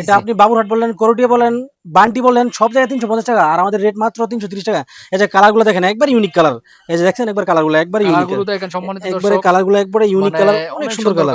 এটা আপনি বাবুরহাট বললেন করটিয়া বলেন বান্টি বলেন সব জায়গায় তিনশো পঞ্চাশ টাকা আর আমাদের রেট মাত্র তিনশো তিরিশ টাকা। এই যে কালারগুলো দেখেন একবার ইউনিক কালার এই যে দেখছেন একবার কালারগুলো একবার ইউনিক একবারে কালারগুলো একবারে ইউনিক মানে কালার অনেক সুন্দর কালার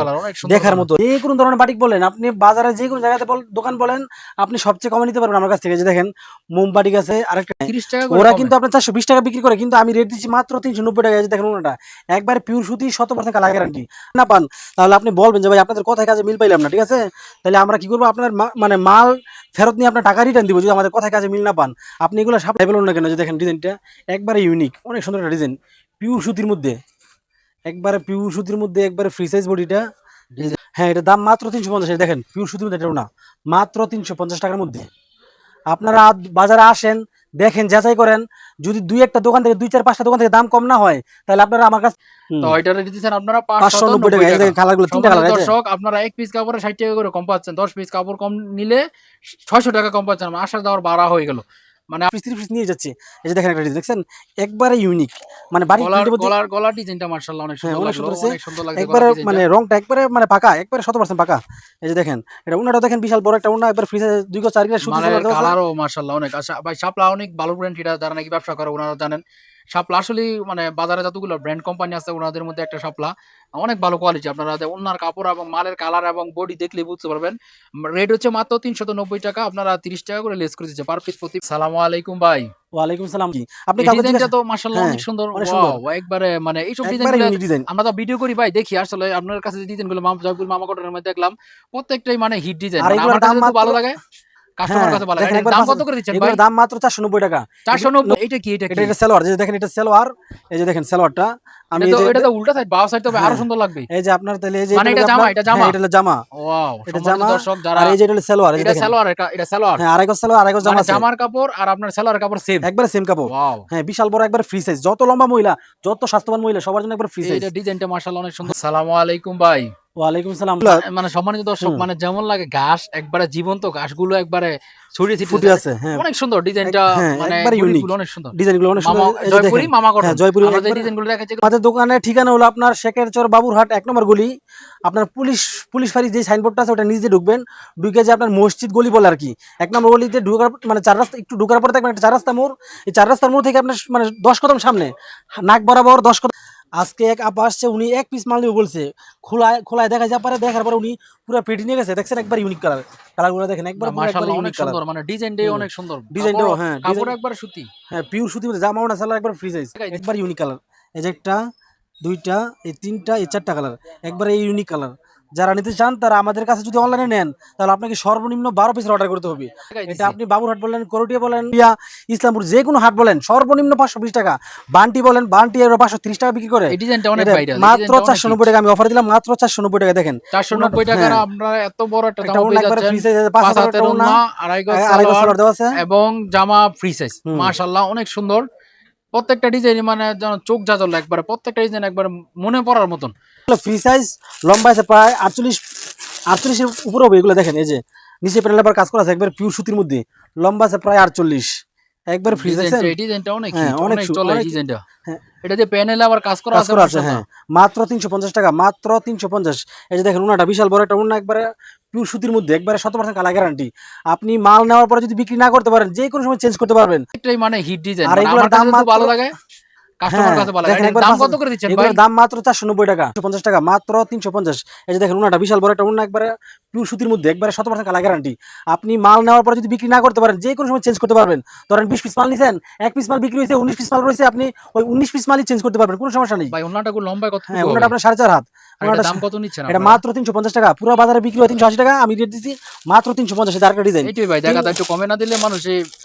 দেখার মতো। যে কোনো ধরনের বাটিক বলেন আপনি বাজারে যে কোনো জায়গাতে দোকান বলেন আপনি সবচেয়ে কমে নিতে পারবেন আমার কাছ থেকে। যে দেখেন মোম বাটিক আছে আরেকটা 30 টাকা ওরা কিন্তু আপনার চারশো বিশ টাকা বিক্রি করে কিন্তু আমি রেট দিচ্ছি মাত্র তিনশো নব্বই টাকা। এই যে দেখেন ওনাটা একবার পিওর সুতি শত পার্সেন্ট কালার গ্যারান্টি না পান তাহলে আপনি বলবেন যে ভাই আপনাদের কথায় কাজে মিল পাইলাম না ঠিক আছে? তাহলে আমরা কি করব? আপনার মানে মাল ফেরত নিয়ে আপনার টাকা রিটার্ন দিব যদি আমাদের কথায় কাজে মিল না পান। আপনি এগুলো সাপ্লাই পেলেন না কেন? যে দেখেন ডিজাইনটা একবারে ইউনিক অনেক সুন্দর একটা ডিজাইন পিউর সুতির মধ্যে। একবারে পিউর সুতির মধ্যে একবারে ফ্রি সাইজ বডিটা হ্যাঁ এটা দাম মাত্র তিনশো পঞ্চাশ। দেখেন পিউর সুতির মধ্যে এটাও না। মাত্র তিনশো পঞ্চাশ টাকার মধ্যে। আপনারা বাজারে আসেন দেখেন যাচাই করেন যদি দুই একটা দোকান থেকে দুই চার পাঁচটা দোকান থেকে দাম কম না হয় তাহলে আপনারা আমার কাছে তো রেট আপনারা পাঁচশো নব্বই টাকা এই কালারগুলো তিনটা কালার দর্শক আপনারা এক পিস কাপড়ে ষাট টাকা করে কম পাচ্ছেন দশ পিস কাপড় কম নিলে ছয়শো টাকা কম পাচ্ছেন আসার যাওয়ার বাড়া হয়ে গেল। মানে পিস পিস নিয়ে যাচ্ছে। এই যে দেখেন একটা ডিজাইন দেখছেন? একবারে ইউনিক মানে গলার গলার গলার ডিজাইনটা অনেক হ্যাঁ, সুন্দর অনেক সুন্দর লাগছে একবারে মানে রংটা একবারে মানে পাকা একবারে শত পার্সেন্ট পাকা। এই যে দেখেন এটা উনাটা দেখেন বিশাল বড় একটা উনা একবার ফ্রিজে দুই গো চার গো সুতি মানে। কালারও অনেক। আচ্ছা ভাই শাপলা অনেক ভালো ব্র্যান্ড এটা যারা নাকি? ব্যবসা করে ওনারা জানেন। শাপলা আসলে মানে বাজারে যতগুলো ব্র্যান্ড কোম্পানি আছে ওনাদের মধ্যে একটা শাপলা। অনেক ভালো কোয়ালিটি আপনারা ওনার কাপড় এবং মালের কালার এবং বডি দেখলে বুঝতে পারবেন। রেট হচ্ছে মাত্র তিনশত নব্বই টাকা আপনারা তিরিশ টাকা করে লেস করে দিচ্ছে পার পিস প্রতি সালাম আলাইকুম ভাই। ওয়ালাইকুম সালাম। আপনি ডিজাইনটা তো মার্শাল্লাহ হ্যাঁ, অনেক সুন্দর। অনেক একবারে মানে ডিজাইন আমরা তো ভিডিও করি ভাই দেখি আসলে আপনার কাছে যে মামা জয়পুর মামা কটনের মধ্যে দেখলাম প্রত্যেকটাই মানে হিট ডিজাইন আমার কাছে ভালো লাগে কাস্টমার কাছে ভালো দেখেন লাগে একবার দাম কত করে দিচ্ছেন ভাই? দাম মাত্র চারশো নব্বই টাকা। চারশো নব্বই? এটা কি এটা কি? এটা এটা যে দেখেন এটা সালোয়ার এই যে দেখেন সালোয়ারটা আমি এই যে এটা তো উল্টা সাইড বাও সাইড তো আরও। সুন্দর লাগবে। এই যে আপনার তাহলে এই যে মানে এটা জামা, এটা জামা? এটা হলো জামা। ওয়াও এটা জামা, দর্শক যারা আর এই যে এটা হলো সালোয়ার এটা দেখেন। এটা- এটা সালোয়ার হ্যাঁ আড়াই গজ সালোয়ার আড়াই গজ জামা জামার কাপড় আর আপনার সালোয়ার কাপড় সেম একবারে সেম কাপড়। ওয়াও। হ্যাঁ বিশাল বড় একবার ফ্রি সাইজ যত লম্বা মহিলা যত স্বাস্থ্যবান মহিলা সবার জন্য একবার ফ্রি সাইজ এটা ডিজাইনটা মাশাআল্লাহ অনেক সুন্দর। আসসালামু আলাইকুম ভাই। ওয়ালাইকুম সালাম। মানে সম্মানিত দর্শক মানে যেমন লাগে ঘাস একবারে জীবন্ত ঘাসগুলো একবারে ছড়িয়ে ছিটিয়ে আছে হ্যাঁ। অনেক সুন্দর ডিজাইনটা হ্যাঁ, মানে একবারে অনেক সুন্দর। ডিজাইনগুলো অনেক সুন্দর। জয়পুরি মামা কটন হ্যাঁ, জয়পুরি ডিজাইনগুলো দেখাচ্ছি আমাদের দোকানের ঠিকানা হলো আপনার শেখের চর বাবুরহাট এক নম্বর গলি। আপনার পুলিশ পুলিশ ফাঁড়ি যে সাইনবোর্ডটা আছে ওটা নিজে ঢুকবেন। ঢুকে যে আপনার মসজিদ গলি বলে আর কি। এক নম্বর গলিতে ঢুকার মানে চার রাস্তা একটু ঢুকার পরে দেখবেন একটা চার রাস্তা মোড়। এই চার রাস্তার মোড় থেকে আপনার মানে দশ কদম সামনে। নাক বরাবর দশ কদম আজকে এক আপা আসছে উনি এক পিস মাল নিয়ে বলছে খোলায় খোলায় দেখা যায় পারে দেখার পরে উনি পুরো পেটি নিয়ে গেছে। দেখছেন একবার ইউনিক কালার কালারগুলো দেখেন একবার মাশাআল্লাহ অনেক সুন্দর মানে ডিজাইনটাই। অনেক সুন্দর। ডিজাইনটাও, হ্যাঁ, কাপড় একবার সুতি। হ্যাঁ পিওর সুতি মানে জামা ওনা সালা একবার ফ্রি সাইজ একবার ইউনিক কালার এই যে একটা দুইটা এই তিনটা এই চারটা কালার একবার এই ইউনিক কালার যারা নিতে চান তারা আমাদের কাছে যদি অনলাইনে নেন তাহলে আপনাকে সর্বনিম্ন বারো পিসের অর্ডার করতে হবে। এটা আপনি বাবুরহাট বলেন করটিয়া বলেন ইয়া ইসলামপুর যে কোনো হাট বলেন সর্বনিম্ন পাঁচশো বিশ টাকা। বান্টি বলেন বান্টি এর পাঁচশো ত্রিশ টাকা বিক্রি করে। মাত্র চারশো নব্বই টাকা আমি অফার দিলাম মাত্র চারশো নব্বই টাকা দেখেন। 490 টাকার হ্যাঁ। এত বড় একটা টাকা আড়াই দেওয়া আছে। এবং জামা ফ্রি সাইজ হুম। মাশাআল্লাহ অনেক সুন্দর। প্রত্যেকটা ডিজাইন মানে যেন চোখ জাজল একবারে প্রত্যেকটা ডিজাইন একবার মনে পড়ার মতন। ফ্রি সাইজ লম্বা আছে প্রায় আটচল্লিশ আটচল্লিশের উপরে হবে এগুলো দেখেন এই যে নিচে প্যানেল আবার কাজ করা আছে একবার পিওর সুতির মধ্যে লম্বা আছে প্রায় আটচল্লিশ। একবার ফ্রি সাইজ ডিজাইনটা এই ডিজাইনটা অনেক হ্যাঁ, অনেক চলে ডিজাইনটা হ্যাঁ। এটা যে প্যানেলে আবার কাজ করা আছে। হ্যাঁ। মাত্র তিনশো পঞ্চাশ টাকা মাত্র তিনশো পঞ্চাশ। এই যে দেখেন উনাটা বিশাল বড় একটা উন্না একবারে পিওর সুতির মধ্যে একবারে শত পার্সেন্ট কালার গ্যারান্টি আপনি মাল নেওয়ার পরে যদি বিক্রি না করতে পারেন যে কোনো সময় চেঞ্জ করতে পারবেন। এটাই মানে হিট ডিজাইন আর মানে এগুলোর দাম ভালো লাগে হ্যাঁ, ভালো লাগে। দাম পাঁচ- কত করে দিচ্ছেন ভাই? এগুলোর দাম মাত্র চারশো নব্বই টাকা পঞ্চাশ টাকা মাত্র তিনশো পঞ্চাশ। এই যে দেখেন উনাটা বিশাল বড় একটা উন্না একবারে পিওর সুতির মধ্যে একবারে শত পার্সেন্ট কালার গ্যারান্টি আপনি মাল নেওয়ার পরে যদি বিক্রি না করতে পারেন যে কোনো সময় চেঞ্জ করতে পারবেন। ধরেন বিশ পিস মাল নিছেন এক পিস মাল বিক্রি হয়েছে উনিশ পিস মাল রয়েছে আপনি ওই উনিশ পিস মালই চেঞ্জ করতে পারবেন কোনো সমস্যা নেই। ভাই ওনাটা লম্বা কত হ্যাঁ আপনার সাড়ে চার হাত। দাম কত নিচ্ছেন এটা মাত্র তিনশো পঞ্চাশ টাকা। পুরো বাজারে বিক্রি হয় তিনশো আশি টাকা আমি রেট দিচ্ছি মাত্র তিনশো পঞ্চাশ এটা ডিজাইন এইটাই ভাই দেখা একটু কমে না দিলে মানুষ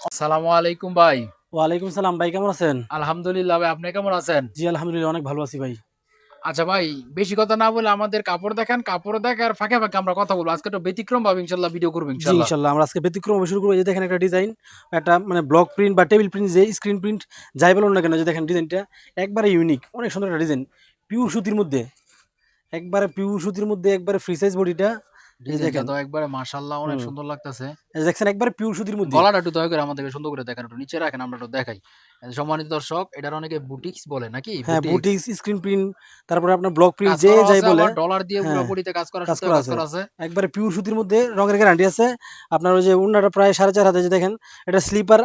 আসসালামু আলাইকুম ভাই। ওয়ালাইকুম সালাম ভাই কেমন আছেন? আলহামদুলিল্লাহ ভাই আপনি কেমন আছেন? জি আলহামদুলিল্লাহ অনেক ভালো আছি ভাই। আচ্ছা ভাই বেশি কথা না বলে আমাদের কাপড় দেখান কাপড় দেখার ফাঁকে ফাঁকে আমরা কথা বলব। আজকে ব্যতিক্রম ভাবে ইনশাল্লাহ ভিডিও করব ইনশাল্লাহ। ইনশাল্লাহ আমরা আজকে ব্যতিক্রম শুরু করব। যে দেখেন একটা ডিজাইন একটা মানে ব্লক প্রিন্ট বা টেবিল প্রিন্ট যে স্ক্রিন প্রিন্ট যাই বলুন না কেন যে দেখেন ডিজাইনটা একবারে ইউনিক অনেক সুন্দর একটা ডিজাইন পিওর সুতির মধ্যে। একবারে পিওর সুতির মধ্যে একবারে ফ্রি সাইজ বডিটা দেখেন। তো একবারে মাশাআল্লাহ অনেক সুন্দর লাগতেছে। এই দেখছেন একবারে পিওর সুতির মধ্যে। গলাটা একটু দয়া করে আমাদেরকে সুন্দর করে দেখান একটু নিচে রাখেন আমরা একটু দেখাই। সম্মানিত দর্শক এটার অনেকে বুটিক্স বলে নাকি? হ্যাঁ বুটিক্স স্ক্রিন প্রিন্ট তারপরে আপনার ব্লক প্রিন্ট যে যাই বলে। ডলার দিয়ে হ্যাঁ, কাজ করা কাজ করা আছে। একবারে সুতির মধ্যে রঙের গ্যারান্টি আছে। আপনার ওই যে উন্নাটা প্রায় সাড়ে চার হাতে যে দেখেন এটা স্লিপার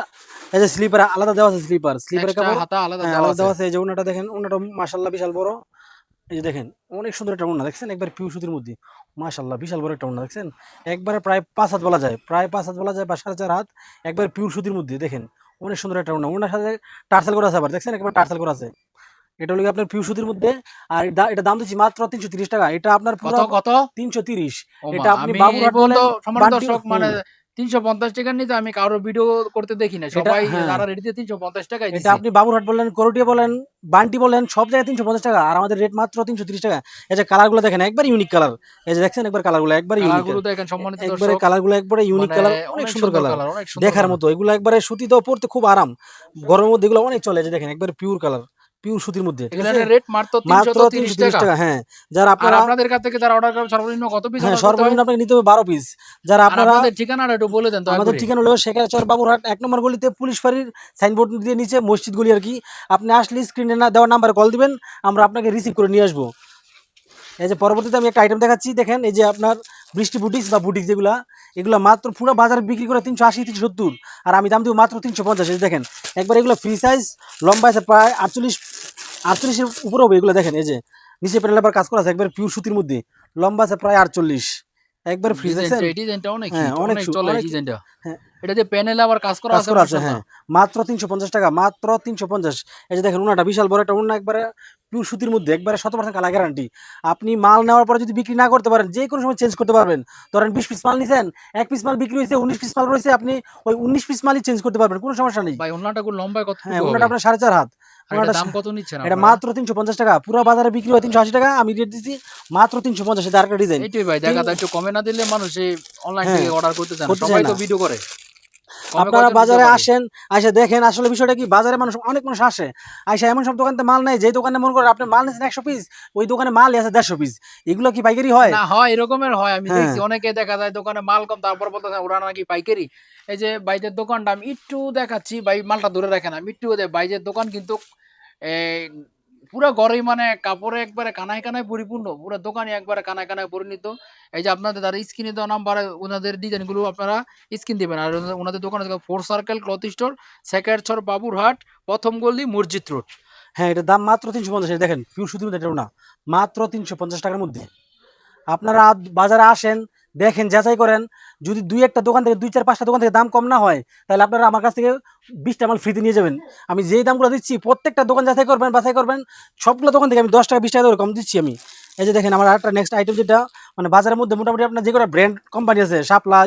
এই যে স্লিপার আলাদা দেওয়া আছে স্লিপার স্লিপার কাপড় আলাদা হ্যাঁ, দেওয়া আছে। এই যে উন্নাটা দেখেন উন্নাটা মাশাল্লাহ বিশাল বড়। এই যে দেখেন অনেক সুন্দর একটা উন্না দেখছেন? একবার পিউ সুতির মধ্যে। মাশাল্লাহ বিশাল বড় একটা উন্না দেখছেন? একবারে প্রায় পাঁচ হাত বলা যায় প্রায় পাঁচ হাত বলা যায় বা সাড়ে চার হাত একবার পিউ সুতির মধ্যে দেখেন? অনেক সুন্দর একটা উন্না উন্নার সাথে টার্সেল করা আছে আবার দেখছেন? একবার টার্সেল করা আছে। এটা হলো আপনার পিওর সুতির মধ্যে আর এটা- দাম দিচ্ছি মাত্র তিনশো তিরিশ টাকা। এটা আপনার কত তিনশো তিরিশ। এটা আপনি সম্মানিত বান্টি- দর্শক মানে। তিনশো পঞ্চাশ টাকা নিতে আমি কারও ভিডিও করতে দেখি না। সবাই হ্যাঁ। তারা রেডিতে তিনশো পঞ্চাশ টাকায় এটা আপনি বাবুরহাট বললেন করটিয়া বলেন বান্টি বলেন সব জায়গায় তিনশো পঞ্চাশ টাকা। আর আমাদের রেট মাত্র তিনশো তিরিশ টাকা। এই যে কালারগুলো দেখেন একবার ইউনিক কালার এই যে দেখছেন একবার কালারগুলো একবার ইউনিক দেখেন সম্মানিত একবারে দর্শক। কালারগুলো একবারে ইউনিক মানে কালার অনেক সুন্দর কালার দেখার মতো। এগুলো একবারে সুতি তো পড়তে খুব আরাম। গরমের মধ্যে এগুলো অনেক চলে যে দেখেন একবার পিওর কালার পিওর সুতির মধ্যে। রেট মাত্র মাত্র তিনশো তিনশো তিরিশ তিরিশ টাকা। টাকা হ্যাঁ। যারা আপনারা আপনাদের কাছ থেকে যারা অর্ডার করেন সর্বনিম্ন কত পিস হ্যাঁ সর্বনিম্ন আপনাকে নিতে হবে বারো পিস যারা আপনারা আপনাদের ঠিকানাটা একটু বলে দেন দয়া আমাদের ঠিকানা হলো শেখাচর বাবুরহাট এক নম্বর গলিতে পুলিশ ফাঁড়ির সাইনবোর্ড দিয়ে নিচে মসজিদ গলি আর কি। আপনি আসলে স্ক্রিনে না দেওয়া নাম্বারে কল দিবেন আমরা আপনাকে রিসিভ করে নিয়ে আসব। এই যে পরবর্তীতে আমি একটা আইটেম দেখাচ্ছি দেখেন এই যে আপনার বৃষ্টি বুটিক্স বা বুটিক্স যেগুলা এগুলো মাত্র পুরো বাজারে বিক্রি করে তিনশো আশি তিনশো সত্তর। আর আমি দাম দিব মাত্র তিনশো পঞ্চাশ দেখেন। একবার এগুলো ফ্রি সাইজ লম্বা আছে প্রায় আটচল্লিশ আটচল্লিশের উপরে হবে এগুলো দেখেন এই যে নিচে প্যানেল আবার কাজ করা আছে একবার পিওর সুতির মধ্যে লম্বা আছে প্রায় আটচল্লিশ। একবার ফ্রিজ আছে ডিজাইনটা- অনেক হ্যাঁ, অনেক চলে ডিজাইনটা হ্যাঁ। এটা যে প্যানেল আবার কাজ করা আছে। হ্যাঁ। মাত্র তিনশো পঞ্চাশ টাকা মাত্র তিনশো পঞ্চাশ। এই যে দেখেন উনাটা বিশাল বড় একটা উনা একবারে পিওর সুতির মধ্যে একবারে শত পার্সেন্ট কালার গ্যারান্টি আপনি মাল নেওয়ার পরে যদি বিক্রি না করতে পারেন যে কোনো সময় চেঞ্জ করতে পারবেন। ধরেন বিশ পিস মাল নিছেন এক পিস মাল বিক্রি হয়েছে উনিশ পিস মাল রয়েছে আপনি ওই উনিশ পিস মালই চেঞ্জ করতে পারবেন কোনো সমস্যা নেই। ভাই ওনাটা গুলো কত হ্যাঁ আপনার সাড়ে চার হাত। আর এটা ওনাটা দাম কত নিচ্ছেন এটা মাত্র তিনশো পঞ্চাশ টাকা। পুরো বাজারে বিক্রি হয় তিনশো আশি টাকা আমি রেট দিচ্ছি মাত্র তিনশো পঞ্চাশ এটা আরেকটা ডিজাইন এইটাই ভাই দেখা একটু কমে না দিলে মানুষ অনলাইন থেকে অর্ডার করতে চায় সবাই তো ভিডিও করে। কমে আপনারা বাজারে আসেন আসে দেখেন আসলে বিষয়টা কি? বাজারে মানুষ অনেক মানুষ আসে আসে এমন সব দোকানতে মাল নেই যে দোকানে মনে করেন আপনি মাল নিয়েছেন একশো পিস ওই দোকানে মাল আছে দেড়শো পিস এগুলো কি পাইকারি হয়? না হয় এরকমের হয় আমি হ্যাঁ। দেখছি অনেকে দেখা যায় দোকানে মাল কম তারপর বলতেছে ওরা নাকি পাইকারি? এই যে বাইরের দোকানটা আমি একটু দেখাচ্ছি ভাই মালটা ধরে রাখেন আমি একটু দে বাইরের দোকান কিন্তু পুরো ঘরেই মানে কাপড়ে একবারে কানায় কানায় পরিপূর্ণ, পুরো দোকানে একবারে কানায় কানায় পরিণত। এই যে আপনাদের তারা স্ক্রিনে দেওয়া নাম্বারে ওনাদের ডিজাইনগুলো আপনারা স্ক্রিন দিবেন। আর ওনাদের- দোকানে four circle cloth store second ছর Baburhat, প্রথম গলি মসজিদ রোড হ্যাঁ এটার দাম মাত্র তিনশো পঞ্চাশ দেখেন পিওর শুধু না, মাত্র তিনশো পঞ্চাশ টাকার মধ্যে। আপনারা বাজারে আসেন দেখেন, যাচাই করেন, যদি দুই একটা দোকান থেকে, দুই চার পাঁচটা দোকান থেকে দাম কম না হয়, তাহলে আপনারা আমার কাছ থেকে বিশটা মাল ফ্রিতে নিয়ে যাবেন। আমি যেই দামগুলো দিচ্ছি, প্রত্যেকটা দোকান যাচাই করবেন, বাছাই করবেন, সবগুলো দোকান থেকে আমি দশ টাকা, বিশ টাকা করে কম দিচ্ছি আমি। এই যে দেখেন, আমার আরেকটা নেক্সট আইটেম যেটা মানে বাজারের মধ্যে মোটামুটি আপনার যে কোনো ব্র্যান্ড কোম্পানি আছে, শাপলা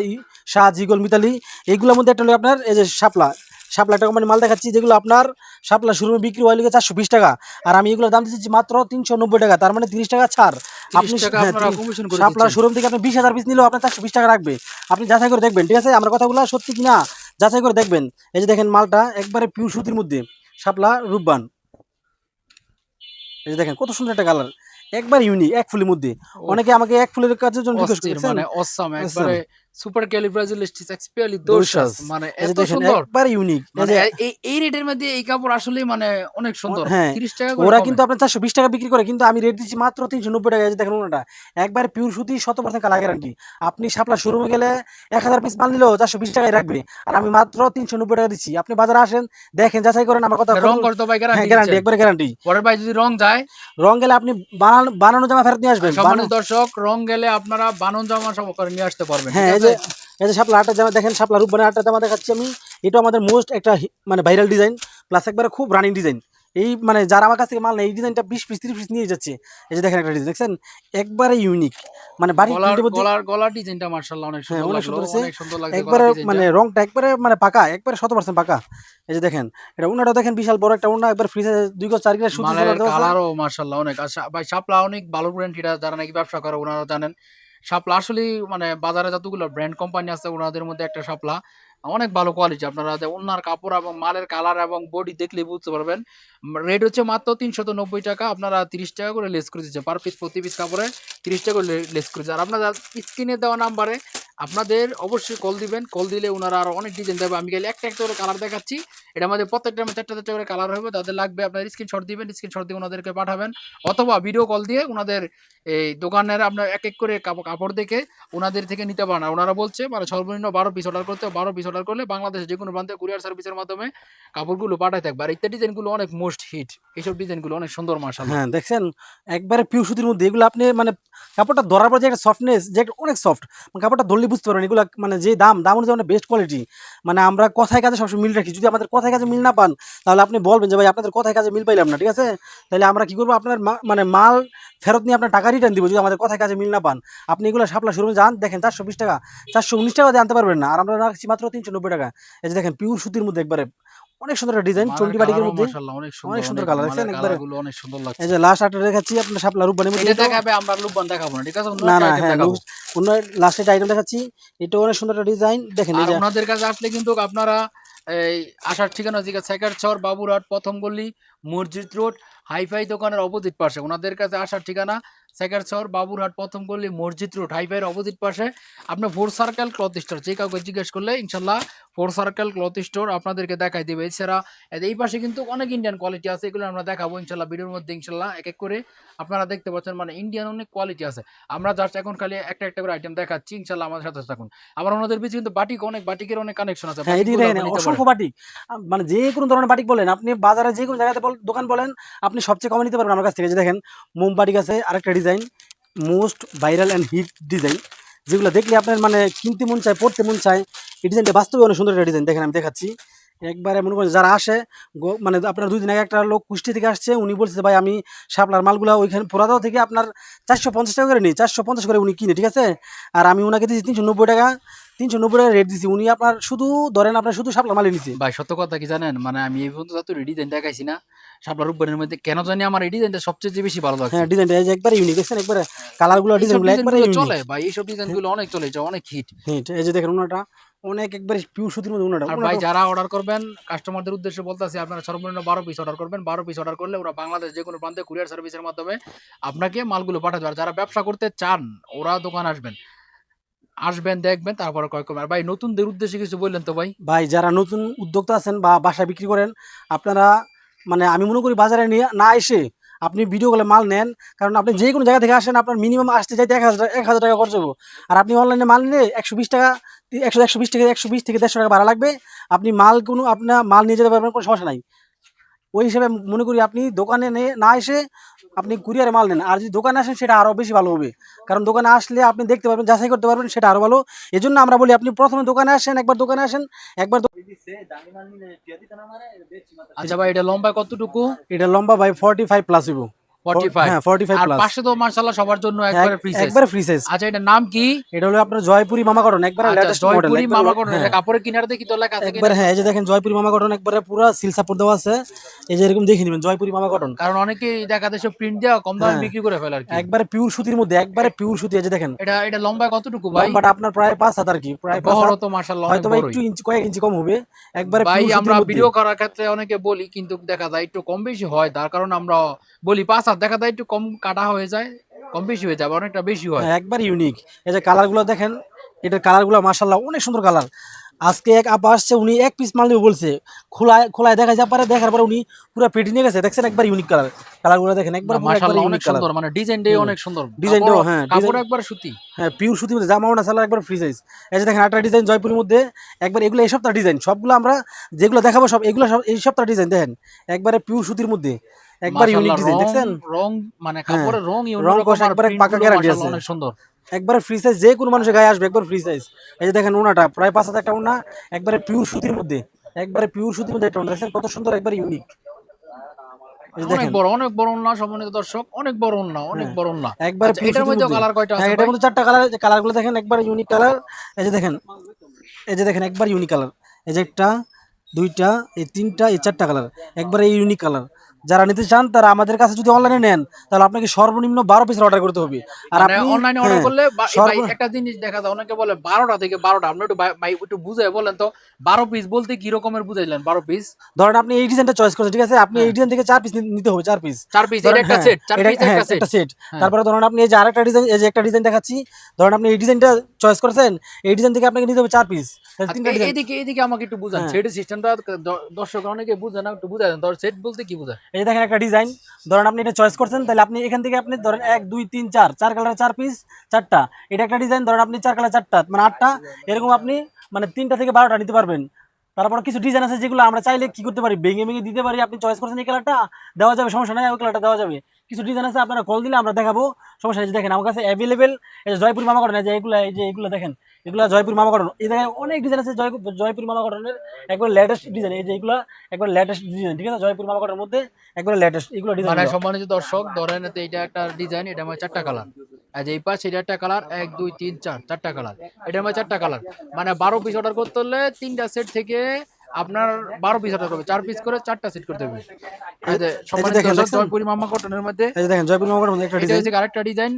শাহ, জিগল, মিতালি, এইগুলোর মধ্যে একটা হলো আপনার, এই যে শাপলা। শাপলা একটা কোম্পানি মাল দেখাচ্ছি যেগুলো আপনার শাপলা শোরুমে বিক্রি হয় লিখে চারশো বিশ টাকা। আর আমি এগুলোর দাম দিচ্ছি মাত্র তিনশো নব্বই টাকা তার মানে তিরিশ টাকা ছাড়। আপনি হ্যাঁ, দিচ্ছেন। শোরুম থেকে আপনি বিশ হাজার পিস নিলেও আপনার চারশো বিশ টাকা রাখবে। আপনি যাচাই করে দেখবেন ঠিক আছে? আমার কথাগুলো সত্যি কিনা? যাচাই করে দেখবেন। এই যে দেখেন মালটা একবারে পিউ সুতির মধ্যে। শাপলা রূপবান। এই যে দেখেন কত সুন্দর একটা কালার একবার ইউনিক এক ফুলের মধ্যে। অনেকে আমাকে এক ফুলের কাজের জন্য রিকোয়েস্ট অস্থির মানে অসাম। একবারে সুপার। মানে এত সুন্দর। একবার ইউনিক মানে এই এই রেটের মধ্যে এই কাপড় আসলে মানে অনেক সুন্দর। হ্যাঁ, 30 টাকা করে ওরা কিন্তু চারশো বিশ টাকা বিক্রি করে কিন্তু আমি রেট দিচ্ছি মাত্র তিনশো নব্বই টাকা এই দেখেন ওনাটা। একবার পিওর সুতি শত পার্সেন্ট কালার গ্যারান্টি আপনি শাপলা শোরুমে গেলে এক হাজার পিস মাল নিলেও চারশো বিশ টাকায় রাখবে। আর আমি মাত্র তিনশো নব্বই টাকা দিচ্ছি। আপনি বাজারে আসেন দেখেন যাচাই করেন আমার কথা রং করতে ভাই হ্যাঁ গ্যারান্টি গ্যারান্টি একবারে গ্যারান্টি পরের ভাই যদি রং যায়? রং গেলে আপনি বানানো জামা ফেরত নিয়ে আসবেন। দর্শক রং গেলে আপনারা বানন জামা সব করে নিয়ে আসতে পারবেন হ্যাঁ যে? এই যে শাপলা আটটা জামা দেখেন শাপলা রূপ আটটা জামা দেখাচ্ছি আমি এটা আমাদের মোস্ট একটা মানে ভাইরাল ডিজাইন প্লাস একবারে খুব রানিং ডিজাইন এই মানে যারা আমার কাছ থেকে মাল নেয় এই ডিজাইনটা বিশ পিস তিরিশ পিস নিয়ে যাচ্ছে। এই যে দেখেন একটা ডিজাইন দেখছেন? একবারে ইউনিক মানে বাড়ির গলার গলার গলার ডিজাইনটা মাশাআল্লাহ অনেক হ্যাঁ, সুন্দর অনেক সুন্দর হয়েছে। অনেক সুন্দর লাগছে একবারে মানে রংটা একবারে মানে পাকা একবারে শত পার্সেন্ট পাকা। এই যে দেখেন এটা উনাটা দেখেন বিশাল বড় একটা উন্না একবার ফ্রিজে দুই গজ চার সুতি আছে। কালারও মাশাআল্লাহ অনেক। শা- ভাই শাপলা অনেক ভালো ব্র্যান্ড এটা যারা নাকি ব্যবসা করে ওনারা জানেন। শাপলা। আসলে মানে বাজারে যতগুলো ব্র্যান্ড কোম্পানি আছে, ওনাদের মধ্যে একটা শাপলা। অনেক ভালো কোয়ালিটি আপনারা ওনার কাপড় এবং মালের কালার এবং বডি দেখলে বুঝতে পারবেন। রেট হচ্ছে মাত্র তিনশত নব্বই টাকা। আপনারা তিরিশ টাকা করে লেস করে দিচ্ছে পার পিস প্রতি পিস কাপড়ে। তিরিশ টাকা করে লেস করে দিচ্ছে আর আপনারা স্ক্রিনে দেওয়া নাম্বারে আপনাদের অবশ্যই কল দিবেন। কল দিলে ওনারা আরও অনেক ডিজাইন দেবে। আমি গেলে একটা একটা করে কালার দেখাচ্ছি। এটা আমাদের প্রত্যেকটা আমি চারটা চারটা করে কালার হবে। তাদের লাগবে আপনার স্ক্রিনশট দিবেন স্ক্রিনশট দিয়ে ওনাদেরকে পাঠাবেন। অথবা ভিডিও কল দিয়ে ওনাদের এই দোকানের আপনার এক এক করে কাপড় কাপড় দেখে ওনাদের থেকে নিতে পারেন। আর ওনারা বলছে মানে সর্বনিম্ন বারো পিস অর্ডার করতে বারো পিস অর্ডার করলে বাংলাদেশে যে কোনো প্রান্তে কুরিয়ার সার্ভিসের মাধ্যমে কাপড়গুলো পাঠায় থাকবে। আর ইত্যাদি ডিজাইনগুলো অনেক মোস্ট হিট এইসব ডিজাইনগুলো অনেক সুন্দর মার্শাল হ্যাঁ দেখছেন? একবারে পিউ সুতির মধ্যে। এগুলো আপনি মানে কাপড়টা ধরার পর যে একটা সফটনেস যে একটা অনেক সফট মানে কাপড়টা ধরলে বুঝতে পারবেন, এগুলো মানে যে দাম দাম অনুযায়ী মানে বেস্ট কোয়ালিটি মানে আমরা কথায় কাজে সবসময় মিল রাখি। যদি আমাদের কথায় কাজে মিল না পান, তাহলে আপনি বলবেন যে, ভাই, আপনাদের কথায় কাজে মিল পাইলাম না ঠিক আছে? তাহলে আমরা কি করব? আপনার মানে মাল ফেরত নিয়ে আপনার টাকা রিটার্ন দিব যদি আমাদের কথায় কাজে মিল না পান। আপনি এগুলো সাপলা শোরুমে যান, দেখেন চারশো বিশ টাকা, চারশো উনিশ টাকা দিয়ে আনতে পারবেন না। আর আমরা রাখছি মাত্র তিনশো নব্বই টাকা। এই যে দেখেন পিওর সুতির মধ্যে একবারে অনেক সুন্দর একটা ডিজাইন চন্ডি বাটিকের মধ্যে অনেক সুন্দর colour দেখছেন একবারে? গুলো অনেক সুন্দর লাগছে। এই যে লাস্ট আটটা দেখাচ্ছি আপনার সাপলা রূপবানের মধ্যে এটা দেখাবে আমরা লুববান দেখাবো না ঠিক আছে? না না হ্যাঁ। অন্য লাস্টে আইটেম দেখাচ্ছি এটাও অনেক সুন্দর একটা ডিজাইন দেখেন এই যে। ওনাদের কাছে আসলে কিন্তু আপনারা এই আসার ঠিকানা দিকে সেকার চর বাবুরহাট প্রথম গলি মসজিদ রোড হাইফাই দোকানের অপোজিট পাশে। ওনাদের কাছে আসার ঠিকানা সেকার চর বাবুরহাট প্রথম গলি মসজিদ রোড হাইফাইয়ের অপোজিট পাশে আপনার ফোর সার্কেল ক্লথ স্টোর। যে কাউকে জিজ্ঞেস করলে ইনশাল্লাহ ফোর সার্কেল ক্লথ স্টোর আপনাদেরকে দেখাই দেবে। এছাড়া এই পাশে কিন্তু অনেক ইন্ডিয়ান কোয়ালিটি আছে এগুলো আমরা দেখাবো ইনশাল্লাহ ভিডিওর মধ্যে ইনশাল্লাহ। এক এক করে আপনারা দেখতে পাচ্ছেন মানে ইন্ডিয়ান অনেক কোয়ালিটি আছে। আমরা জাস্ট এখন খালি একটা একটা করে আইটেম দেখাচ্ছি ইনশাল্লাহ আমাদের সাথে থাকুন। আবার ওনাদের পিছনে কিন্তু বাটিক অনেক বাটিকের অনেক কানেকশন আছে। হ্যাঁ অসংখ্য বাটিক। মানে যে কোনো ধরনের বাটিক বলেন আপনি বাজারে যে কোনো জায়গাতে দোকান বলেন আপনি সবচেয়ে কমে নিতে পারবেন আমার কাছ থেকে। যে দেখেন মোম বাটিক আছে আরেকটা design most viral and hit design যেগুলো দেখলে আপনার মানে কিনতে মন চায়, পড়তে মন চায়, এই ডিজাইনটা বাস্তবে অনেক সুন্দর একটা ডিজাইন দেখেন আমি দেখাচ্ছি। একবারে মনে করেন যারা আসে মানে আপনার দুই দিন আগে একটা লোক কুষ্টি থেকে আসছে, উনি বলছে, ভাই, আমি শাপলার মালগুলো ওইখানে পোড়াদাও থেকে আপনার চারশো পঞ্চাশ টাকা করে নিই, চারশো পঞ্চাশ করে উনি কিনে, ঠিক আছে? আর আমি ওনাকে দিয়েছি তিনশো নব্বই টাকা। তিনশো নব্বই টাকা রেট দিছি। উনি আপনার শুধু ধরেন আপনার শুধু শাপলা মালে নিছে। ভাই সত্য কথা কি জানেন? মানে আমি এই পর্যন্ত যত ডিজাইন দেখাইছি না শাপলা রূপবানের মধ্যে কেন জানি আমার এই ডিজাইনটা সবচেয়ে বেশি ভালো লাগছে। হ্যাঁ ডিজাইনটা এই যে একবারে ইউনিক দেখছেন? একবারে কালারগুলো ডিজাইনগুলো একবারে চলে ভাই এইসব ডিজাইনগুলো অনেক চলে এটা অনেক হিট হিট এই যে দেখেন ওনাটা অনেক একবারে পিওর সুতির মধ্যে ওনাটা। আর ভাই যারা অর্ডার করবেন কাস্টমারদের উদ্দেশ্যে বলতেছি আপনারা সর্বনিম্ন বারো পিস অর্ডার করবেন। বারো পিস অর্ডার করলে ওরা বাংলাদেশ যে কোনো প্রান্তে কুরিয়ার সার্ভিসের মাধ্যমে আপনাকে মালগুলো পাঠাতে পারে যারা ব্যবসা করতে চান ওরা দোকান আসবেন। আসবেন, দেখবেন, তারপরে কয় করবেন। ভাই, নতুনদের উদ্দেশ্যে কিছু বললেন তো ভাই? ভাই, যারা নতুন উদ্যোক্তা আছেন বা বাসা বিক্রি করেন, আপনারা মানে আমি মনে করি বাজারে নিয়ে, না এসে আপনি ভিডিও কলে মাল নেন, কারণ আপনি যে কোনো জায়গা থেকে আসেন, আপনার মিনিমাম আসতে চাইতে এক হাজার এক হাজার টাকা খরচ হব আর আপনি অনলাইনে মাল নিলে একশো বিশ টাকা, একশো একশো বিশ থেকে একশো বিশ থেকে দেড়শো টাকা ভাড়া লাগবে। আপনি মাল কোনো আপনার মাল নিয়ে যেতে পারবেন, কোনো সমস্যা নাই। ওই হিসেবে মনে করি আপনি দোকানে না এসে আপনি কুরিয়ারে মাল নেন। আর যদি দোকানে আসেন সেটা আরও বেশি ভালো হবে। কারণ দোকানে আসলে আপনি দেখতে পারবেন যাচাই করতে পারবেন সেটা আরও ভালো। এই জন্য আমরা বলি আপনি প্রথমে দোকানে আসেন একবার দোকানে আসেন একবার আচ্ছা ভাই এটা লম্বা কতটুকু? এটা লম্বা ভাই ফর্টি ফাইভ প্লাস হইব। ফর্টি ফাইভ হ্যাঁ ফর্টি ফাইভ আর পাশে তো মার্শাল্লাহ সবার জন্য একবারে ফ্রি সাইজ একবারে ফ্রি সাইজ আচ্ছা এটার নাম কি? এটা হলো আপনার জয়পুরি মামা কটন একবারে লেটেস্ট মডেল জয়পুরি মামা কোন এটা কাপড়ের কিনারে দেখি তো লেখা থাকে একবারে হ্যাঁ এই যে দেখেন জয়পুরি মামা কটন একবারে পুরো সিল সাপোর্ট দেওয়া আছে। এই যে এরকম দেখে নেবেন জয়পুরি মামা কটন কারণ অনেকেই দেখা যায় প্রিন্ট দেওয়া কম দামে। বিক্রি করে ফেলে আর কি। একবারে পিওর সুতির মধ্যে একবারে পিওর সুতি এই যে দেখেন। এটা এটা লম্বা কতটুকু ভাই? লম্বাটা আপনার প্রায় পাঁচ হাত আর কি প্রায় হাত। তো মাশাআল্লাহ অনেক হয়তো একটু ইঞ্চি কয়েক ইঞ্চি কম হবে। একবারে ভাই আমরা ভিডিও করার ক্ষেত্রে অনেকে বলি কিন্তু দেখা যায় একটু কম বেশি হয়। তার কারণ আমরা বলি পাঁচ হাত দেখা যায় একটু কম কাটা হয়ে যায় কম বেশি হয়ে যাবে অনেকটা বেশি হয়। হ্যাঁ, একবার ইউনিক এই যে কালারগুলো দেখেন এটার কালারগুলো মাশাল্লাহ অনেক সুন্দর কালার আজকে এক আপা আসছে উনি এক পিস মাল নিবে বলছে খোলায় খোলায় দেখা যায় পারে দেখার পরে উনি পুরো পেটি নিয়ে গেছে। দেখছেন একবার ইউনিক কালার কালারগুলো দেখেন একবার মাশাআল্লাহ অনেক সুন্দর মানে ডিজাইনটাই। অনেক সুন্দর। ডিজাইনটাও, হ্যাঁ, কাপড় একবার সুতি। হ্যাঁ পিওর সুতির মধ্যে জামা না সালার একবার ফ্রি সাইজ এই যে দেখেন একটা ডিজাইন জয়পুরের মধ্যে। একবার এগুলো এই সপ্তাহ ডিজাইন সবগুলো আমরা যেগুলো দেখাবো সব এগুলো সব এই সপ্তাহ ডিজাইন দেখেন। একবারে পিওর সুতির মধ্যে। একবার ইউনিক ডিজাইন দেখছেন? রং মানে কাপড়ের রং রং একবারে পাকা guarantee আছে। অনেক সুন্দর। একবারে ফ্রি সাইজ যে কোনো মানুষের গায়ে আসবে একবার ফ্রি সাইজ এই যে দেখেন ওনাটা প্রায় পাঁচ হাজার একটা ওনা একবারে পিওর সুতির মধ্যে একবারে পিওর সুতির মধ্যে একটা ওনা। দেখছেন কত সুন্দর একবার ইউনিক অনেক বড় অনেক বড় না সম্মানিত দর্শক অনেক বড় না অনেক হ্যাঁ। বড় না একবারে আচ্ছা, এটার মধ্যে। কালার কয়টা হ্যাঁ আছে এটার মধ্যে চারটা কালার কালারগুলো দেখেন একবার ইউনিক কালার এই যে দেখেন এই যে দেখেন একবার ইউনিক কালার এই যে একটা দুইটা এই তিনটা এই চারটা কালার একবারে ইউনিক কালার যারা নিতে চান তারা আমাদের কাছে যদি অনলাইনে নেন তাহলে আপনাকে সর্বনিম্ন বারো পিসের অর্ডার করতে হবে। আর মানে আপনি অনলাইনে অর্ডার হ্যাঁ, করলে এই সর্ব- ভাই একটা জিনিস দেখা যায় অনেকে বলে বারোটা থেকে বারোটা। আপনি একটু ভাই- একটু বুঝে বলেন তো বারো পিস বলতে কি রকমের বুঝাইলেন বারো পিস ধরেন আপনি এই ডিজাইনটা চয়েস করেছেন ঠিক আছে? আপনি এই হ্যাঁ। ডিজাইন থেকে চার পিস নিতে হবে চার পিস চার পিস এটা একটা হ্যাঁ, সেট চার পিস হ্যাঁ, একটা সেট একটা সেট হ্যাঁ। তারপরে ধরুন আপনি এই যে আরেকটা ডিজাইন এই যে একটা ডিজাইন দেখাচ্ছি ধরেন আপনি এই ডিজাইনটা চয়েস করেছেন এই ডিজাইন থেকে আপনাকে নিতে হবে চার পিস এদিকে এদিকে আমাকে একটু বুঝান হ্যাঁ। সেট সিস্টেমটা দর্শক অনেকে বুঝে না একটু বুঝাই দেন সেট বলতে কি বুঝায়? এই দেখেন একটা ডিজাইন ধরেন আপনি এটা চয়েস করছেন, তাহলে আপনি এখান থেকে আপনি ধরেন এক, দুই, তিন, চার চার কালার চার পিস চারটা। এটা একটা ডিজাইন ধরেন আপনি চার কালার চারটা মানে আটটা, এরকম আপনি মানে তিনটা থেকে বারোটা নিতে পারবেন। তারপর কিছু ডিজাইন আছে যেগুলো আমরা চাইলে কি করতে পারি? ভেঙে ভেঙে দিতে পারি, আপনি চয়েস করছেন এই কালারটা দেওয়া যাবে, সমস্যা নাই, ওই কালারটা দেওয়া যাবে। কিছু ডিজাইন আছে, আপনারা কল দিলে আমরা দেখাবো, সমস্যা নেই। দেখেন, আমার কাছে অ্যাভেলেবেল জয়পুর মামা এই যে এগুলো, এই যে এগুলো দেখেন এগুলো জয়পুর মামা কটন এই দেখেন অনেক ডিজাইন আছে জয় জয়পুর মামা কটনের একবার লেটেস্ট ডিজাইন এই যে এগুলো একবার লেটেস্ট ডিজাইন ঠিক আছে? জয়পুর মামা কটনের মধ্যে একবার লেটেস্ট এগুলো মানে ডিজাইন সম্মানিত দর্শক ধরেন এটা একটা ডিজাইন এটা আমার চারটা কালার আর এই পাশে এটা একটা কালার এক দুই তিন চার চারটা কালার এটা আমার চারটা কালার মানে বারো পিস অর্ডার করতে হলে তিনটা সেট থেকে আপনার বারো পিস অর্ডার করবে। চার পিস করে চারটা সেট করতে হবে? জয়পুরি মামা কটনের মধ্যে দেখেন জয়পুর মামা কটনের মধ্যে একটা ডিজাইন হচ্ছে আরেকটা ডিজাইন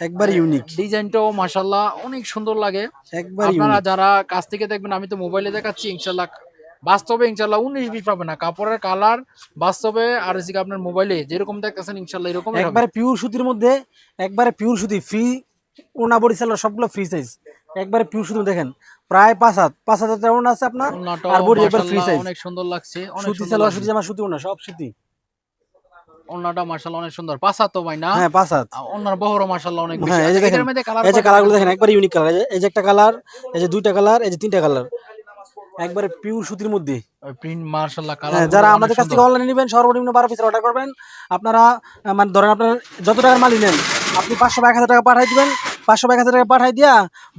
একবার ইউনিক ডিজাইনটাও মাশাল্লাহ অনেক সুন্দর লাগে। একবার আপনারা যারা কাছ থেকে দেখবেন আমি তো মোবাইলে দেখাচ্ছি ইনশাল্লাহ বাস্তবে ইনশাল্লাহ উনিশ বিশ পাবে না। কাপড়ের কালার বাস্তবে আর হচ্ছে আপনার মোবাইলে যেরকম দেখতেছেন ইনশাল্লাহ এরকম একবারে পিওর সুতির মধ্যে একবারে পিওর সুতি ফ্রি ওনা বডি সেলার সবগুলো ফ্রি সাইজ একবারে পিওর সুতি দেখেন প্রায় পাঁচ হাত। পাঁচ হাজার আছে আপনার আর বডি একবার ফ্রি সাইজ অনেক সুন্দর লাগছে অনেক সুতি সালোয়ার সুতি জামা সুতি ওনা সব সুতি। ওড়নাটা মাশাআল্লাহ অনেক সুন্দর। পাঁচা তো ভাই না? হ্যাঁ পাঁচ হাত ওনার বহরও মাশাআল্লাহ অনেক বেশি হ্যাঁ, এই যে দেখেন, এই যে কালারগুলো দেখেন একবারে ইউনিক কালার এই যে একটা কালার এই যে দুইটা কালার এই যে তিনটা কালার একবারে পিওর সুতির মধ্যে। প্রিন্ট মাশাআল্লাহ কালার যারা আমাদের কাছ থেকে অনলাইনে নেবেন সর্বনিম্ন বারো পিসের অর্ডার করবেন। আপনারা মানে ধরেন আপনার যত টাকার মালই নেন আপনি পাঁচশো বা এক হাজার টাকা পাঠাই দিবেন পাঁচশো বা এক হাজার টাকা পাঠাই দিয়া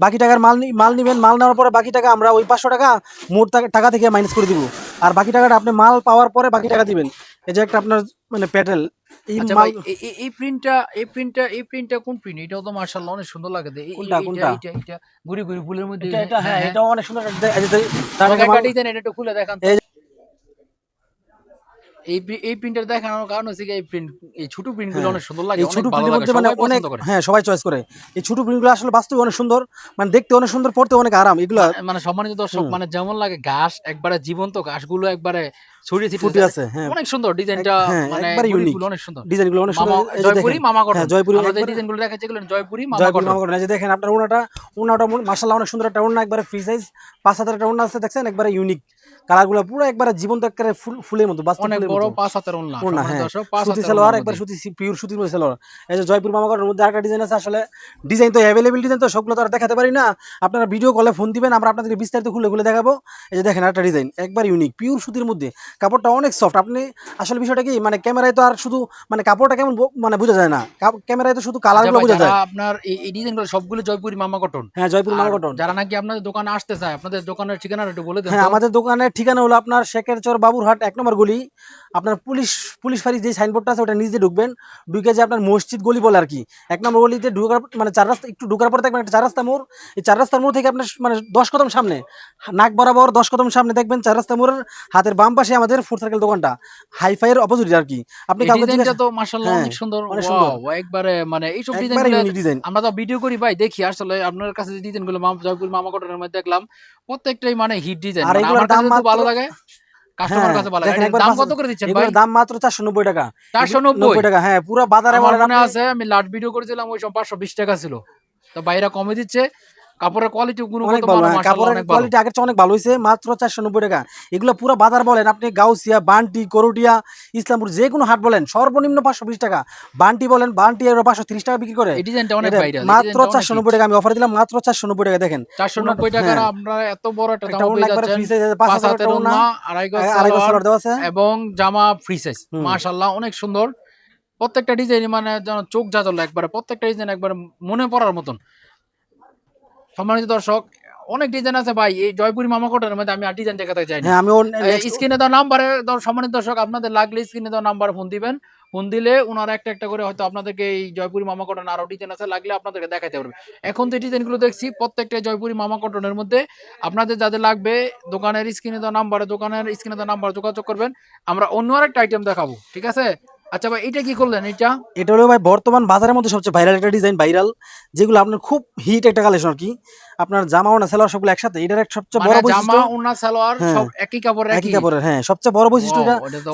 বাকি টাকার মাল মাল নেবেন মাল নেওয়ার পরে বাকি টাকা আমরা ওই পাঁচশো টাকা মোট টাকা থেকে মাইনাস করে দিব। আর বাকি টাকাটা আপনি মাল পাওয়ার পরে বাকি টাকা দিবেন। এই যে একটা আপনার মানে প্যাটেল এই আচ্ছা মাল এই- প্রিন্টটা এই প্রিন্টটা এই প্রিন্টটা কোন প্রিন্ট এটাও তো মাশাআল্লাহ অনেক সুন্দর লাগে কোনটা, কোনটা? এটা এটা গুড়ি গুড়ি ফুলের মধ্যে এটা এটা হ্যাঁ এটা এটাও অনেক সুন্দর। মাল- এটা খুলে দেখান। এই- এই প্রিন্টার দেখানোর কারণ হচ্ছে এই প্রিন্ট এই ছোট প্রিন্টগুলো হ্যাঁ, অনেক সুন্দর লাগে এই ছোট প্রিন্টের মধ্যে মানে অনেক হ্যাঁ সবাই চয়েস করে। এই ছোট প্রিন্টগুলো আসলে বাস্তবে অনেক সুন্দর মানে দেখতে অনেক সুন্দর পড়তে অনেক আরাম এগুলো মানে সম্মানিত দর্শক মানে যেমন লাগে ঘাস একবারে জীবন্ত ঘাসগুলো একবারে ছড়িয়ে ছিটিয়ে আছে হ্যাঁ। অনেক সুন্দর ডিজাইনটা হ্যাঁ, মানে একবারে। গুলো অনেক সুন্দর। ডিজাইনগুলো অনেক সুন্দর জয়পুরি মামা কটন হ্যাঁ, জয়পুরি একবারে- ডিজাইনগুলো দেখাচ্ছি এগুলো জয়পুরি মামা কটন মামা কটন এই যে দেখেন আপনার ওনাটা ওনাটা মাসাল্লাহ অনেক সুন্দর একটা ওনা একবারে ফ্রি সাইজ পাঁচ হাজার একটা ওনা আছে দেখছেন? একবারে ইউনিক কালারগুলো পুরো একবারে জীবন্ত একবারে ফুল ফুলের মতো বাস্তব অনেক বড় পাঁচ হাতের ওন্না ওড়না, হ্যাঁ। সুতি সালোয়ার একবার সুতি পিওর সুতির মধ্যে সালোয়ার। এই যে জয়পুর মামা কটনের মধ্যে আরেকটা ডিজাইন আছে আসলে ডিজাইন তো অ্যাভেলেবেল ডিজাইন তো সবগুলো তো আর দেখাতে পারি না। আপনারা ভিডিও কলে ফোন দিবেন আমরা আপনাদেরকে বিস্তারিত খুলে খুলে দেখাবো। এই যে দেখেন একটা ডিজাইন একবার ইউনিক পিওর সুতির মধ্যে। কাপড়টা অনেক সফট আপনি আসলে বিষয়টা কি মানে ক্যামেরায় তো আর শুধু মানে কাপড়টা কেমন মানে বোঝা যায় না। ক্যামেরায় তো শুধু আচ্ছা কালারগুলো বোঝা যায়। আপনার এই এই ডিজাইনগুলো সবগুলো জয়পুরি মামা কটন হ্যাঁ জয়পুর মামা কটন যারা নাকি আপনাদের দোকানে আসতে চায় আপনাদের দোকানের ঠিকানাটা একটু বলে দেন হ্যাঁ আমাদের দোকানের ঠিকানা হলো আপনার শেখের চর বাবুরহাট এক নম্বর গলি। আপনার পুলিশ পুলিশ ফাঁড়ি যে সাইনবোর্ডটা আছে ওটা নিজে ঢুকবেন। ঢুকে যে আপনার মসজিদ গলি বলে আর কি। এক নম্বর গলিতে ঢুকার মানে চার রাস্তা একটু ঢুকার পরে দেখবেন একটা চার রাস্তা মোড়। এই চার রাস্তার মোড় থেকে আপনার মানে দশ কদম সামনে নাক বরাবর দশ কদম সামনে দেখবেন চার রাস্তা মোড়ের হাতের বাম পাশে আমাদের ফুড সার্কেল দোকানটা। হাইফাইয়ের অপোজিট আর কি। আপনি কাউকে তো মাশাআল্লাহ হ্যাঁ, অনেক সুন্দর। ওয়াও একবারে মানে ডিজাইন আমরা তো ভিডিও করি ভাই দেখি। আসলে আপনার কাছে যে ডিজাইনগুলো জয়পুর মামা কটনের মধ্যে দেখলাম প্রত্যেকটাই মানে হিট ডিজাইন আর এগুলোর দাম ভালো লাগে? কাস্টমার হ্যাঁ, কাছে ভালো লাগে। দাম কত করে দিচ্ছেন ভাই? দাম মাত্র চারশো নব্বই টাকা। চারশো নব্বই? নব্বই টাকা হ্যাঁ পুরো বাজারে মনে আছে আমি লাট ভিডিও করেছিলাম ওই সব পাঁচশো বিশ টাকা ছিল। তো বাইরা কমে দিচ্ছে কাপড়ের কোয়ালিটি অনেক ভালো হ্যাঁ, কাপড়ের কোয়ালিটি আগের চেয়ে অনেক ভালো হয়েছে মাত্র চারশো নব্বই টাকা। এগুলো পুরো বাজার বলেন আপনি গাউসিয়া বান্টি করুটিয়া ইসলামপুর যে কোনো হাট বলেন সর্বনিম্ন পাঁচশো বিশ টাকা। বান্টি বলেন বান্টি এর পাঁচশো তিরিশ টাকা বিক্রি করে। মাত্র চারশো নব্বই টাকা আমি অফার দিলাম মাত্র চারশো নব্বই টাকা দেখেন। চারশো নব্বই টাকার হ্যাঁ। এত বড় একটা টাকা এবং জামা ফ্রি সাইজ হুম। অনেক সুন্দর। প্রত্যেকটা ডিজাইন মানে যেন চোখ জাজল একবারে প্রত্যেকটা ডিজাইন একবারে মনে পড়ার মতন। সম্মানিত দর্শক অনেক ডিজাইন আছে ভাই। এই জয়পুরি মামা কোটের মধ্যে আমি আর ডিজাইন দেখাতে চাই না। হ্যাঁ আমি স্ক্রিনে দেওয়া নাম্বারে সম্মানিত দর্শক আপনাদের লাগলে স্ক্রিনে দেওয়া নাম্বারে ফোন দিবেন। ফোন দিলে ওনারা একটা একটা করে হয়তো আপনাদেরকে এই জয়পুরি মামা কটন আরও ডিজাইন আছে লাগলে আপনাদেরকে দেখাতে পারবে। এখন যে ডিজাইনগুলো দেখছি প্রত্যেকটা জয়পুরি মামা কটনের মধ্যে আপনাদের যাদের লাগবে দোকানের স্ক্রিনে দেওয়া নাম্বারে দোকানের স্ক্রিনে দেওয়া নাম্বার যোগাযোগ করবেন। আমরা অন্য আরেকটা আইটেম দেখাবো ঠিক আছে? আচ্ছা ভাই এটা কি করলেন এটা? এটা হলো ভাই বর্তমান বাজারের মধ্যে সবচেয়ে ভাইরাল একটা ডিজাইন ভাইরাল যেগুলো আপনার খুব হিট একটা কালেকশন আর কি। আপনার জামা ওনা সালোয়ার সবগুলো একসাথে এটার এক সবচেয়ে বড় মানে জামা ওনা সালোয়ার হ্যাঁ, সব একই কাপড় একই কাপড়ের হ্যাঁ সবচেয়ে বড় বৈশিষ্ট্য এটা। তো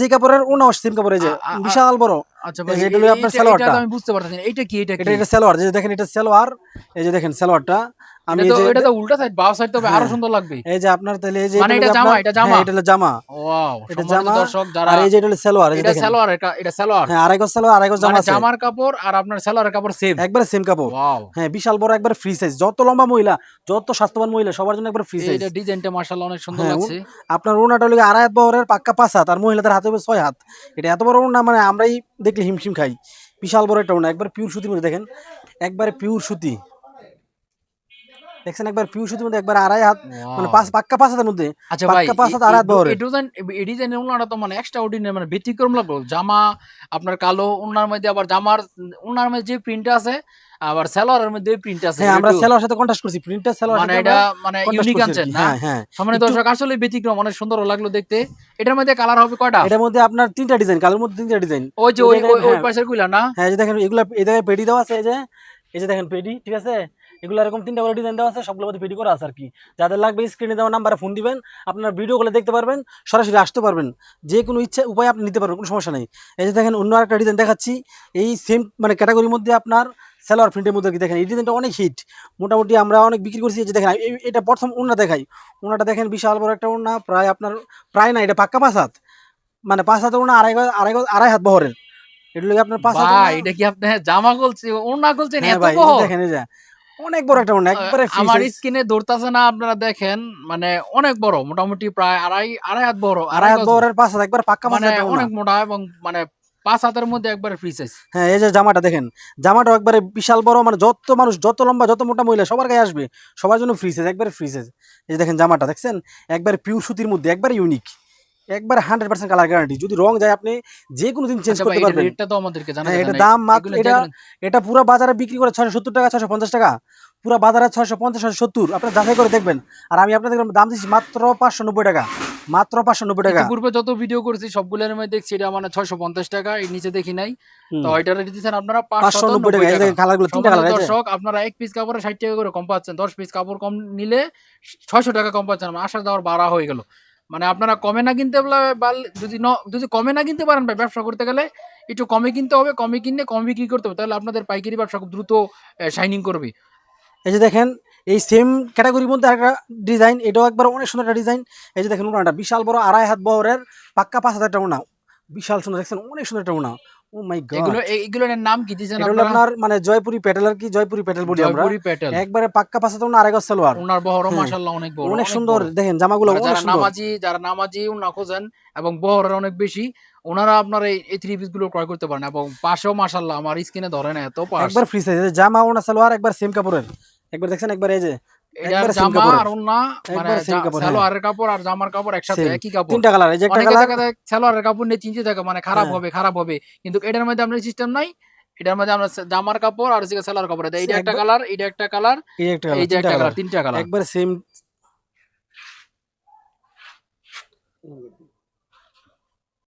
যে কাপড়ের ওনা সেম কাপড়ের যে বিশাল বড়। আচ্ছা ভাই এটা হলো আপনার সালোয়ারটা। আমি বুঝতে পারতেছি না। এইটা কি এটা কি? এটা এটা সেলোয়ার যে দেখেন এটা সেলোয়ার এই যে দেখেন সেলোয়ারটা। আমি এটা তো এটা তো উল্টা সাইড বাও সাইড তো ভাই আরও হ্যাঁ। সুন্দর লাগবে। এই যে আপনার তাহলে এই যে মানে এটা জামা, এটা জামা? হ্যাঁ, এটা হলো জামা। ওয়াও এটা জামা, দর্শক যারা আর এই যে এটা হলো সেলোয়ার এটা সালোয়ার এটা- এটা সালোয়ার। হ্যাঁ আড়াই গজ সেলোয়ার আড়াই গজ জামা মানে আছে। জামার কাপড় আর আপনার সালোয়ারের কাপড় সেম একবারে সেম কাপড়। ওয়াও। হ্যাঁ বিশাল বড় একবার ফ্রি সাইজ যত লম্বা মহিলা যত স্বাস্থ্যবান মহিলা সবার জন্য একবার ফ্রি সাইজ এইটা ডিজাইনটা মাশাআল্লাহ অনেক সুন্দর হ্যাঁ, লাগছে। আপনার ওনাটা হলো আড়াই হাত বহরের পাক্কা পাঁচ হাত আর মহিলাদের হাতে হবে ছয় হাত। এটা এত বড় ওনা মানে আমরাই দেখলে হিমশিম খাই। বিশাল বড় একটা ওনা একবার পিওর সুতির মধ্যে দেখেন। একবারে পিওর সুতি। দেখছেন একবার সুতির মধ্যে একবার আড়াই হাত মানে পাঁচ পাক্কা পাঁচ হাতের মধ্যে আচ্ছা পাক্কা পাঁচ হাত আর হাত। এই ডিজাইন এই ডিজাইনের উন্নাটা তো মানে এক্সট্রা অর্ডিনারি মানে ব্যতিক্রম লাগল। জামা আপনার কালো উন্নার মধ্যে আবার জামার উন্নার মধ্যে যে প্রিন্ট আছে আবার সালোয়ারের মধ্যে প্রিন্ট আছে হ্যাঁ আমরা সেলোয়ার সাথে কন্ট্রাস্ট করছি প্রিন্টার সেলোয়ার মানে এটা মানে ইউনিক আনছেন না? হ্যাঁ হ্যাঁ। সামনে দর্শক আসলে ব্যতিক্রম অনেক সুন্দর লাগল দেখতে। এটার মধ্যে কালার হবে কয়টা? এটার মধ্যে আপনার তিনটা ডিজাইন কালার মধ্যে তিনটা ডিজাইন ওই যে ওই ওই হ্যাঁ। পাশেরগুলা না? হ্যাঁ যে দেখেন এগুলা এই জায়গায় পেডি দেওয়া আছে এই যে এই যে দেখেন পেডি ঠিক আছে? এগুলো এরকম তিনটা করে ডিজাইন দেওয়া আছে সবগুলোর মধ্যে পেডি করা আছে আর কি। যাদের লাগবে স্ক্রিনে দেওয়া নাম্বারে ফোন দিবেন আপনার ভিডিও গুলো দেখতে পারবেন সরাসরি আসতে পারবেন। যে কোনো ইচ্ছা উপায় আপনি নিতে পারবেন কোনো সমস্যা নেই। এই যে দেখেন অন্য একটা ডিজাইন দেখাচ্ছি। এই সেম মানে ক্যাটাগরির মধ্যে আপনার সেলোয়ার প্রিন্টের মধ্যে কি দেখেন এই ডিজাইনটা অনেক হিট মোটামুটি আমরা অনেক বিক্রি করছি এই যে দেখেন এটা প্রথম উন্না দেখাই। উন্নাটা দেখেন বিশাল বড় একটা উন্না প্রায় আপনার প্রায় না এটা পাক্কা পাঁচ হাত। মানে পাঁচ হাতের উন্না আড়াই আড়াই আড়াই হাত বহরের। এটা আপনার পাঁচ হাত ভাই এটা কি আপনি জামা বলছি ওনা যে দেখেন এই যে অনেক বড় একটা একবারে আমার। স্কিনে ধরতেছে না আপনারা দেখেন মানে অনেক বড় মোটামুটি প্রায় আড়াই আড়াই হাত বড় আড়াই হাত। বহরের পাঁচ হাত একবার পাক্কা মানে। অনেক মোটা এবং মানে পাঁচ হাতের মধ্যে একবার ফ্রি সাইজ হ্যাঁ এই যে জামাটা দেখেন জামাটা একবারে বিশাল বড় মানে যত মানুষ যত লম্বা যত মোটা মহিলা সবার গায়ে আসবে সবার জন্য ফ্রি সাইজ একবারে ফ্রি সাইজ এই যে দেখেন জামাটা দেখছেন একবারে পিউ সুতির মধ্যে একবারে ইউনিক একবারে হান্ড্রেড পার্সেন্ট কালার গ্যারান্টি যদি রং যায় আপনি যে কোনো দিন চেঞ্জ আচ্ছা করতে পারবেন। রেটটা তো আমাদেরকে জানা হ্যাঁ, এটা দাম মাত্র এটা এটা পুরো বাজারে বিক্রি করে ছয়শো সত্তর টাকা ছয়শো পঞ্চাশ টাকা। পুরো বাজারে ছয়শো পঞ্চাশ ছয়শো সত্তর। আপনারা যাচাই করে দেখবেন। আর আমি আপনাদের দাম দিচ্ছি মাত্র পাঁচশো নব্বই টাকা। মাত্র পাঁচশো নব্বই টাকা। পূর্বে যত ভিডিও করেছি সবগুলোর মধ্যে দেখছি এটা মানে ছয়শো পঞ্চাশ টাকা এর নিচে দেখি নাই। তো এটা রেট দিচ্ছেন আপনারা পাঁচশো নব্বই টাকা। কালারগুলো তিনটা কালার দর্শক আপনারা এক পিস কাপড়ে ষাট টাকা করে কম পাচ্ছেন। দশ পিস কাপড় কম নিলে ছয়শো টাকা কম পাচ্ছেন। আশা দেওয়ার বাড়া হয়ে গেল। মানে আপনারা কমে না কিনতে পারলে- যদি ন- যদি কমে না কিনতে পারেন ভাই ব্যবসা করতে গেলে, একটু কমে কিনতে হবে, কমে কিনলে কম বিক্রি করতে হবে, তাহলে আপনাদের পাইকারি ব্যবসা খুব দ্রুত শাইনিং করবে। এই যে দেখেন, এই সেম ক্যাটাগরির মধ্যে একটা ডিজাইন এটাও একবার অনেক সুন্দর একটা ডিজাইন এই যে দেখেন উনাটা বিশাল বড় আড়াই হাত বহরের পাক্কা পাঁচ হাজার টাকা বিশাল সুন্দর, দেখছেন? অনেক সুন্দর একটা ও মাই গড এগুলো এগুলোর নাম কি? দিয়েছেন এটা আপনার? মানে জয়পুরি প্যাটেল আর কি? জয়পুরি প্যাটেল বলি আমরা। জয়পুরি প্যাটেল। একবারে পাক্কা পাঁচ হাজার উনা আড়াই সালোয়ার। ওনার বহরও। মাশাআল্লাহ অনেক বড় অনেক সুন্দর। দেখেন জামাগুলো অনেক যারা নামাজি যারা নামাজি উনা খোঁজেন এবং বহরের অনেক বেশি ওনারা আপনার এই থ্রি পিসগুলো ক্রয় করতে পারেন। এবং পাশেও মাশাআল্লাহ আমার স্কিনে ধরে না এত পাশ। একবার ফ্রি সাইজ জামা ওনা সালোয়ার একবার সেম কাপড়ের। একবার দেখছেন একবার এই যে জামা আর ওন্না মানে কাপড়, হ্যাঁ। সালোয়ারের কাপড় আর জামার কাপড় একসাথে একই কাপড়। তিনটা কালার এই যে একটা কালার সালোয়ারের কাপড় নিয়ে চিন্তা থাকে মানে খারাপ হ্যাঁ। হবে খারাপ হবে। কিন্তু এটার মধ্যে আপনার সিস্টেম নাই। এটার মধ্যে আমরা জামার কাপড় আর হচ্ছে সালোয়ার কাপড়। এটা একটা কালার এটা একটা কালার এই যে একটা কালার তিনটা কালার একবার সেম